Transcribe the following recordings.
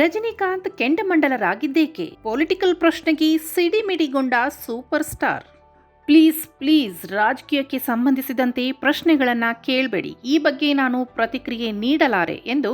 ರಜನಿಕಾಂತ್ ಕೆಂಡಮಂಡಲರಾಗಿದ್ದೇಕೆ? ಪೊಲಿಟಿಕಲ್ ಪ್ರಶ್ನೆಗೆ ಸಿಡಿಮಿಡಿಗೊಂಡ ಸೂಪರ್ ಸ್ಟಾರ್ ಪ್ಲೀಸ್ ಪ್ಲೀಸ್, ರಾಜಕೀಯಕ್ಕೆ ಸಂಬಂಧಿಸಿದಂತೆ ಪ್ರಶ್ನೆಗಳನ್ನು ಕೇಳಬೇಡಿ. ಈ ಬಗ್ಗೆ ನಾನು ಪ್ರತಿಕ್ರಿಯೆ ನೀಡಲಾರೆ ಎಂದು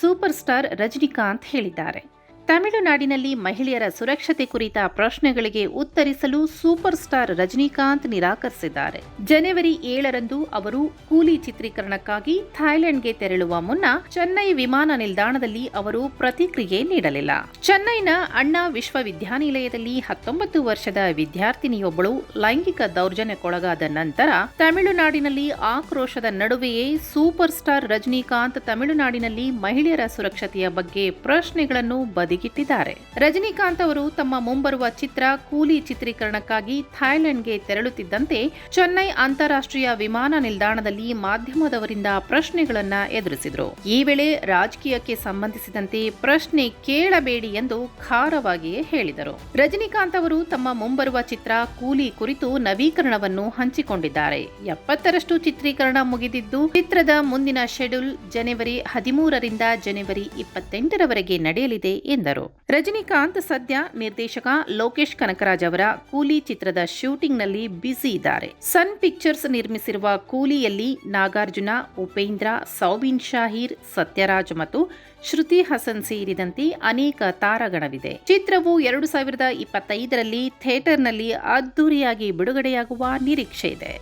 ಸೂಪರ್ ಸ್ಟಾರ್ ರಜನಿಕಾಂತ್ ಹೇಳಿದ್ದಾರೆ. ತಮಿಳುನಾಡಿನಲ್ಲಿ ಮಹಿಳೆಯರ ಸುರಕ್ಷತೆ ಕುರಿತ ಪ್ರಶ್ನೆಗಳಿಗೆ ಉತ್ತರಿಸಲು ಸೂಪರ್ ಸ್ಟಾರ್ ರಜನಿಕಾಂತ್ ನಿರಾಕರಿಸಿದ್ದಾರೆ. ಜನವರಿ ಏಳರಂದು ಅವರು ಕೂಲಿ ಚಿತ್ರೀಕರಣಕ್ಕಾಗಿ ಥಾಯ್ಲೆಂಡ್ಗೆ ತೆರಳುವ ಮುನ್ನ ಚೆನ್ನೈ ವಿಮಾನ ನಿಲ್ದಾಣದಲ್ಲಿ ಅವರು ಪ್ರತಿಕ್ರಿಯೆ ನೀಡಲಿಲ್ಲ. ಚೆನ್ನೈನ ಅಣ್ಣಾ ವಿಶ್ವವಿದ್ಯಾನಿಲಯದಲ್ಲಿ ಹತ್ತೊಂಬತ್ತು ವರ್ಷದ ವಿದ್ಯಾರ್ಥಿನಿಯೊಬ್ಬಳು ಲೈಂಗಿಕ ದೌರ್ಜನ್ಯಕ್ಕೊಳಗಾದ ನಂತರ ತಮಿಳುನಾಡಿನಲ್ಲಿ ಆಕ್ರೋಶದ ನಡುವೆಯೇ ಸೂಪರ್ ಸ್ಟಾರ್ ರಜನಿಕಾಂತ್ ತಮಿಳುನಾಡಿನಲ್ಲಿ ಮಹಿಳೆಯರ ಸುರಕ್ಷತೆಯ ಬಗ್ಗೆ ಪ್ರಶ್ನೆಗಳನ್ನು ಬದಿಗಿಟ್ಟಿದ್ದಾರೆ ರಜನಿಕಾಂತ್ ಅವರು ತಮ್ಮ ಮುಂಬರುವ ಚಿತ್ರ ಕೂಲಿ ಚಿತ್ರೀಕರಣಕ್ಕಾಗಿ ಥಾಯ್ಲೆಂಡ್ಗೆ ತೆರಳುತ್ತಿದ್ದಂತೆ ಚೆನ್ನೈ ಅಂತಾರಾಷ್ಟ್ರೀಯ ವಿಮಾನ ನಿಲ್ದಾಣದಲ್ಲಿ ಮಾಧ್ಯಮದವರಿಂದ ಪ್ರಶ್ನೆಗಳನ್ನ ಎದುರಿಸಿದರು. ಈ ವೇಳೆ ರಾಜಕೀಯಕ್ಕೆ ಸಂಬಂಧಿಸಿದಂತೆ ಪ್ರಶ್ನೆ ಕೇಳಬೇಡಿ ಎಂದು ಖಾರವಾಗಿಯೇ ಹೇಳಿದರು. ರಜನಿಕಾಂತ್ ಅವರು ತಮ್ಮ ಮುಂಬರುವ ಚಿತ್ರ ಕೂಲಿ ಕುರಿತು ನವೀಕರಣವನ್ನು ಹಂಚಿಕೊಂಡಿದ್ದಾರೆ. ಎಪ್ಪತ್ತರಷ್ಟು ಚಿತ್ರೀಕರಣ ಮುಗಿದಿದ್ದು, ಚಿತ್ರದ ಮುಂದಿನ ಶೆಡ್ಯೂಲ್ ಜನವರಿ ಹದಿಮೂರರಿಂದ ಜನವರಿ ಇಪ್ಪತ್ತೆಂಟರವರೆಗೆ ನಡೆಯಲಿದೆ ಎಂದರು. ರಜನಿಕಾಂತ್ ಸದ್ಯ ನಿರ್ದೇಶಕ ಲೋಕೇಶ್ ಕನಕರಾಜ್ ಅವರ ಕೂಲಿ ಚಿತ್ರದ ಶೂಟಿಂಗ್ನಲ್ಲಿ ಬ್ಯುಸಿ ಇದ್ದಾರೆ. ಸನ್ ಪಿಕ್ಚರ್ಸ್ ನಿರ್ಮಿಸಿರುವ ಕೂಲಿಯಲ್ಲಿ ನಾಗಾರ್ಜುನ, ಉಪೇಂದ್ರ, ಸೌಬಿನ್ ಶಾಹೀರ್, ಸತ್ಯರಾಜ್ ಮತ್ತು ಶ್ರುತಿ ಹಸನ್ ಸೇರಿದಂತೆ ಅನೇಕ ತಾರಾಗಣವಿದೆ. ಚಿತ್ರವು ಎರಡು ಸಾವಿರದ ಇಪ್ಪತ್ತೈದರಲ್ಲಿ ಥಿಯೇಟರ್ನಲ್ಲಿ ಅದ್ದೂರಿಯಾಗಿ ಬಿಡುಗಡೆಯಾಗುವ ನಿರೀಕ್ಷೆ ಇದೆ.